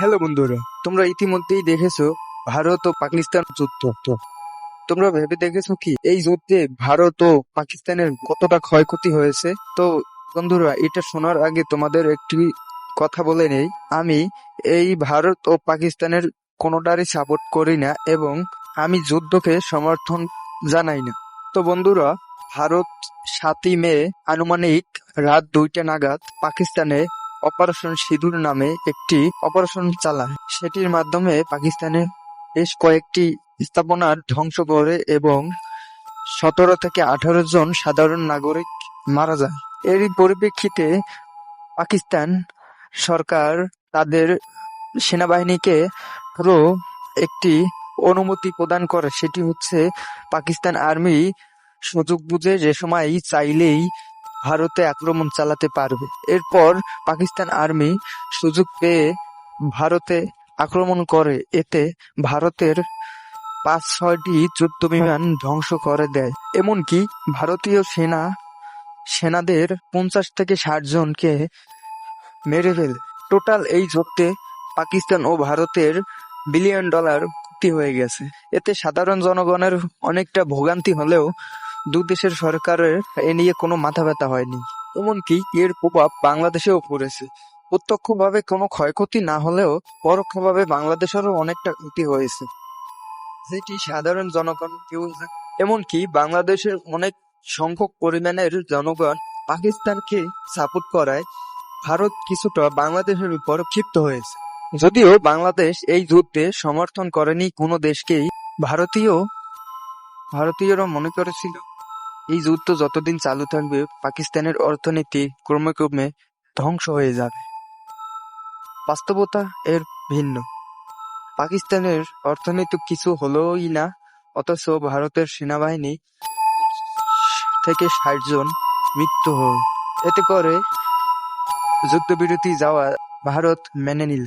Hello বন্ধুরা, তোমরা ইতিমধ্যেই দেখেছ ভারত ও পাকিস্তান যুদ্ধ। তোমরা ভেবে দেখেছ কি, এই যুদ্ধে ভারত ও পাকিস্তানের কতটা ক্ষয়ক্ষতি হয়েছে? তো বন্ধুরা, এটা শোনার আগে তোমাদের একটি কথা বলে নেই। আমি এই ভারত ও পাকিস্তানের কোনোটারই সাপোর্ট করি না এবং আমি যুদ্ধকে সমর্থন জানাই না। তো বন্ধুরা, ভারত সাতই মে আনুমানিক রাত দুইটা নাগাদ পাকিস্তানে অপারেশন সিঁদুর নামে একটি অপারেশন চালায় সেটির মাধ্যমে পাকিস্তানে বেশ কয়েকটি স্থাপনার ধ্বংস করে এবং সতেরো থেকে আঠারো জন সাধারণ নাগরিক মারা যায়। এরই পরিপ্রেক্ষিতে পাকিস্তান সরকার তাদের সেনাবাহিনীকে পুরো একটি অনুমতি প্রদান করে। সেটি হচ্ছে পাকিস্তান আর্মি সুযোগ বুঝে যে সময় চাইলেই ভারতে আক্রমণ চালাতে পারবে। এরপর পাকিস্তান আর্মি সুযোগ পেয়ে ভারতে আক্রমণ করে। এতে ভারতের পাঁচ ছয়টি যুদ্ধ বিমান ধ্বংস করে দেয়। এমনকি ভারতীয় সেনা, সেনাদের পঞ্চাশ থেকে ষাট জনকে মেরে ফেলে। টোটাল এই যুদ্ধে পাকিস্তান ও ভারতের বিলিয়ন ডলার ক্ষতি হয়ে গেছে। এতে সাধারণ জনগণের অনেকটা ভোগান্তি হলেও দু দেশের সরকারের এ নিয়ে কোনো মাথা ব্যথা হয়নি। এমনকি এর প্রভাব বাংলাদেশেও পড়েছে। প্রত্যক্ষভাবে কোনো ক্ষয়ক্ষতি না হলেও পরোক্ষভাবে বাংলাদেশেরও অনেকটা ক্ষতি হয়েছে। যেটি সাধারণ জনগণ কেউ এমনকি বাংলাদেশের অনেক সংখ্যক পরিমাণের জনগণ পাকিস্তানকে সাপোর্ট করায় ভারত কিছুটা বাংলাদেশের উপর ক্ষিপ্ত হয়েছে। যদিও বাংলাদেশ এই যুদ্ধে সমর্থন করেনি কোনো দেশকেই, ভারতীয়, ভারতীয়রা মনে করেছিল এই যুদ্ধ যতদিন চালু থাকবে, পাকিস্তানের অর্থনীতি ক্রমে ক্রমে ধ্বংস হয়ে যাবে। বাস্তবতা এর ভিন্ন। পাকিস্তানের অর্থনীতি কিছু হলোই না, অথচ ভারতের সেনাবাহিনী থেকে ষাট জন মৃত্যু হল এতে করে যুদ্ধবিরতি যাওয়া ভারত মেনে নিল।